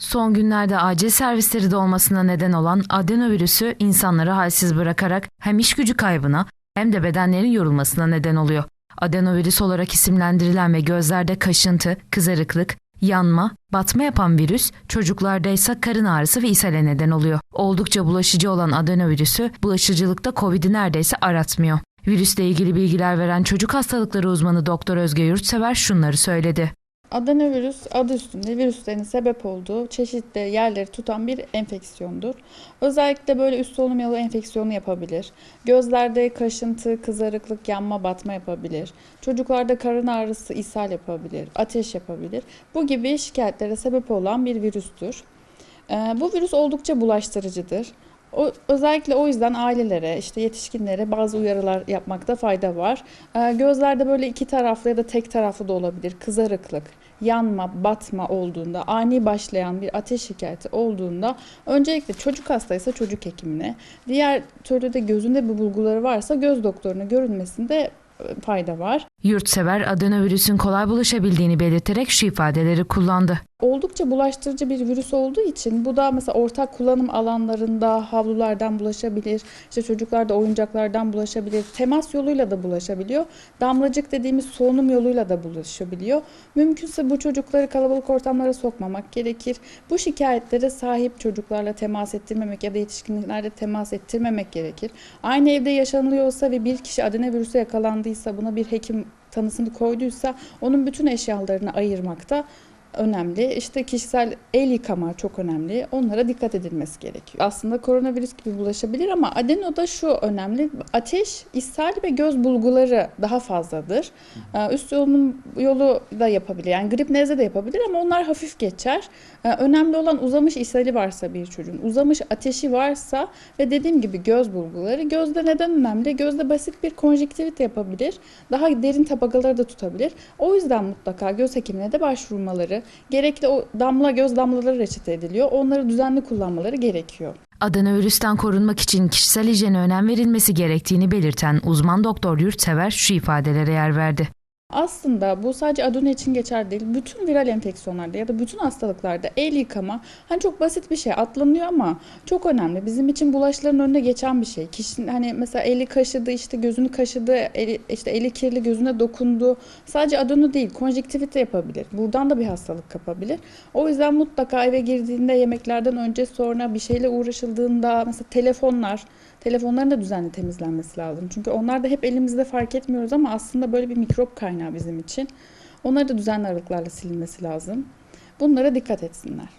Son günlerde acil servisleri de olmasına neden olan adenovirüsü insanları halsiz bırakarak hem iş gücü kaybına hem de bedenlerin yorulmasına neden oluyor. Adenovirüs olarak isimlendirilen ve gözlerde kaşıntı, kızarıklık, yanma, batma yapan virüs çocuklarda ise karın ağrısı ve ishale neden oluyor. Oldukça bulaşıcı olan adenovirüsü bulaşıcılıkta COVID'i neredeyse aratmıyor. Virüsle ilgili bilgiler veren çocuk hastalıkları uzmanı Doktor Özge Yurtsever şunları söyledi. Adenovirüs adı üstünde virüslerin sebep olduğu çeşitli yerleri tutan bir enfeksiyondur. Özellikle böyle üst solunum yolu enfeksiyonu yapabilir. Gözlerde kaşıntı, kızarıklık, yanma, batma yapabilir. Çocuklarda karın ağrısı, ishal yapabilir, ateş yapabilir. Bu gibi şikayetlere sebep olan bir virüstür. Ee, Bu virüs oldukça bulaştırıcıdır. O, özellikle o yüzden ailelere, işte yetişkinlere bazı uyarılar yapmakta fayda var. Ee, gözlerde böyle iki taraflı ya da tek taraflı da olabilir. Kızarıklık, yanma, batma olduğunda, ani başlayan bir ateş şikayeti olduğunda öncelikle çocuk hastaysa çocuk hekimine, diğer türlü de gözünde bir bulguları varsa göz doktoruna görünmesinde e, fayda var. Yurtsever adenovirüsün kolay bulaşabildiğini belirterek şu ifadeleri kullandı. Oldukça bulaştırıcı bir virüs olduğu için bu da mesela ortak kullanım alanlarında havlulardan bulaşabilir, işte çocuklarda oyuncaklardan bulaşabilir, temas yoluyla da bulaşabiliyor. Damlacık dediğimiz solunum yoluyla da bulaşabiliyor. Mümkünse bu çocukları kalabalık ortamlara sokmamak gerekir. Bu şikayetlere sahip çocuklarla temas ettirmemek ya da yetişkinlerle temas ettirmemek gerekir. Aynı evde yaşanılıyorsa ve bir kişi adenovirüse yakalandıysa buna bir hekim tanısını koyduysa onun bütün eşyalarını ayırmakta önemli. İşte kişisel el yıkama çok önemli. Onlara dikkat edilmesi gerekiyor. Aslında koronavirüs gibi bulaşabilir ama adenoda şu önemli. Ateş, ishal ve göz bulguları daha fazladır. Ee, Üst solunum yolu da yapabilir. Yani grip nezle de yapabilir ama onlar hafif geçer. Ee, Önemli olan uzamış ishali varsa bir çocuğun, uzamış ateşi varsa ve dediğim gibi göz bulguları. Gözde neden önemli? Gözde basit bir konjektivit yapabilir. Daha derin tabakaları da tutabilir. O yüzden mutlaka göz hekimine de başvurmaları, gerekli o damla göz damlaları reçete ediliyor. Onları düzenli kullanmaları gerekiyor. Adenovirüsten korunmak için kişisel hijyene önem verilmesi gerektiğini belirten uzman doktor Yurtsever şu ifadelere yer verdi. Aslında bu sadece adeno için geçerli değil. Bütün viral enfeksiyonlarda ya da bütün hastalıklarda el yıkama hani çok basit bir şey atlanıyor ama çok önemli. Bizim için bulaşların önüne geçen bir şey. Kişinin hani mesela eli kaşıdı, işte gözünü kaşıdı, eli, işte eli kirli gözüne dokundu. Sadece adeno değil, konjektivite yapabilir. Buradan da bir hastalık kapabilir. O yüzden mutlaka eve girdiğinde yemeklerden önce sonra bir şeyle uğraşıldığında mesela telefonlar, telefonların da düzenli temizlenmesi lazım. Çünkü onlar da hep elimizde fark etmiyoruz ama aslında böyle bir mikrop kaynağı bizim için. Onları da düzenli aralıklarla silinmesi lazım. Bunlara dikkat etsinler.